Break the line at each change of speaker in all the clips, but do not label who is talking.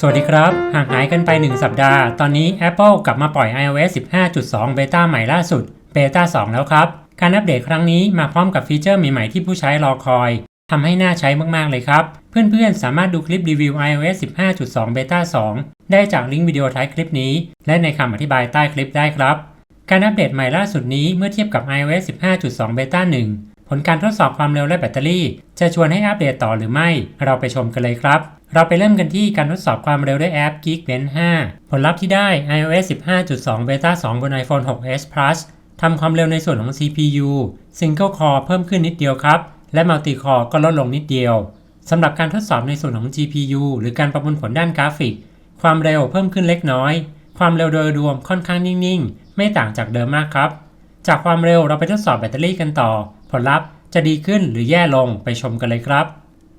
สวัสดีครับ ห่างหายกันไป 1 สัปดาห์ ตอนนี้ Apple กลับมาปล่อย iOS 15.2 เบต้าใหม่ล่าสุด เบต้า 2 แล้วครับ การอัปเดตครั้งนี้มาพร้อมกับฟีเจอร์ใหม่ๆที่ผู้ใช้รอคอย ทำให้น่าใช้มากๆเลยครับ เพื่อนๆ สามารถดูคลิปรีวิว iOS 15.2 เบต้า 2 ได้จากลิงก์วิดีโอท้ายคลิปนี้ และในคำอธิบายใต้คลิปได้ครับ การอัปเดตใหม่ล่าสุดนี้เมื่อเทียบกับ iOS 15.2 เบต้า 1 ผลการทดสอบความเร็วและแบตเตอรี่ จะชวนให้อัปเดตต่อหรือไม่ เราไปชมกันเลยครับ เราไปเริ่มกันที่การทดสอบความเร็วด้วยแอป Geekbench 5 ผลลัพธ์ที่ได้ iOS 15.2 Beta 2 บน iPhone 6s Plus ทำความเร็วในส่วนของ CPU Single Core เพิ่มขึ้นนิดเดียวครับ และ Multi Core ก็ลดลงนิดเดียว สำหรับการทดสอบในส่วนของ GPU หรือการประมวลผลด้านกราฟิก ความเร็วเพิ่มขึ้นเล็กน้อย ความเร็วโดยรวมค่อนข้างนิ่งๆ ไม่ต่างจากเดิมมากครับ จากความเร็วเราไปทดสอบแบตเตอรี่กันต่อ ผลลัพธ์จะดีขึ้นหรือแย่ลงไปชมกันเลยครับ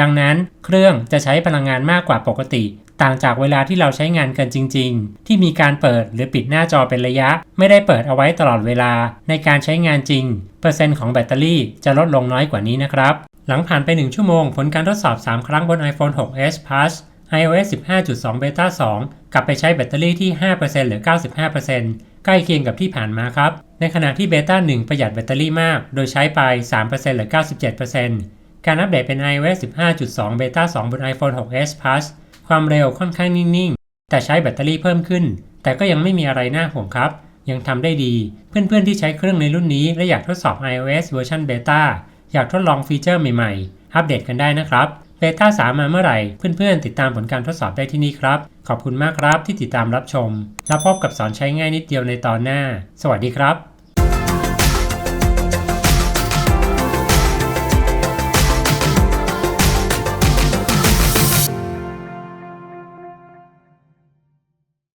ดังนั้นเครื่องจะใช้พลังงานมากกว่าปกติ ต่างจากเวลาที่เราใช้งานกันจริง ๆ ที่มีการเปิดหรือปิดหน้าจอเป็นระยะ ไม่ได้เปิดเอาไว้ตลอดเวลาในการใช้งานจริง เปอร์เซ็นต์ของแบตเตอรี่จะลดลงน้อยกว่านี้นะครับ หลังผ่านไป 1 ชั่วโมง ผลการทดสอบ 3 ครั้งบน iPhone 6s Plus iOS 15.2 Beta 2 กลับไปใช้แบตเตอรี่ที่ 5%หรือ 95%ใกล้เคียงกับที่ผ่านมาครับ ในขณะที่ Beta 1 ประหยัดแบตเตอรี่มาก โดยใช้ไป 3%หรือ 97% การอัปเดตเป็น iOS 15.2 Beta 2 บน iPhone 6s Plus ความเร็วค่อนข้างนิ่งๆ แต่ใช้แบตเตอรี่เพิ่มขึ้น แต่ก็ยังไม่มีอะไรน่าห่วงครับ ยังทำได้ดี เพื่อนๆที่ใช้เครื่องในรุ่นนี้ และอยากทดสอบ iOS เวอร์ชัน Beta อยากทดลองฟีเจอร์ใหม่ๆ อัปเดตกันได้นะครับเบต้า3มาเมื่อไหร่ เพื่อนๆ ติดตามผลการทดสอบได้ที่นี่ครับ ขอบคุณมากครับที่ติดตามรับชม แล้วพบกับสอนใช้ง่ายนิดเดียวในตอนหน้า สวัสดีครับ